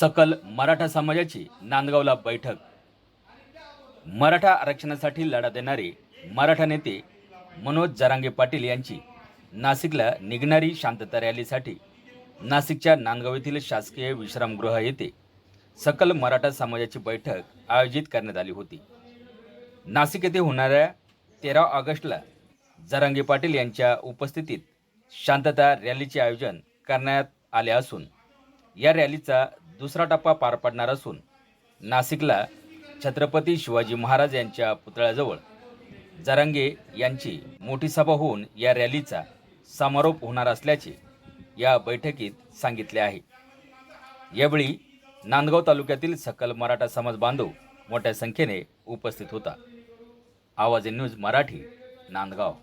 सकल मराठा समाजाची नांदगावला बैठक. मराठा आरक्षणासाठी लढा देणारे मराठा नेते मनोज जरांगे पाटील यांची नाशिकला निघणारी शांतता रॅलीसाठी नाशिकच्या नांदगाव येथील शासकीय विश्रामगृह येथे सकल मराठा समाजाची बैठक आयोजित करण्यात आली होती. नाशिक येथे होणाऱ्या तेरा ऑगस्टला जरांगे पाटील यांच्या उपस्थितीत शांतता रॅलीचे आयोजन करण्यात आले असून या रॅलीचा दुसरा टप्पा पार पडणार असून नाशिकला छत्रपती शिवाजी महाराज यांच्या पुतळ्याजवळ जरांगे यांची मोठी सभा होऊन या रॅलीचा समारोप होणार असल्याचे या बैठकीत सांगितले आहे. यावेळी नांदगाव तालुक्यातील सकल मराठा समाज बांधव मोठ्या संख्येने उपस्थित होता. आवाज न्यूज मराठी नांदगाव.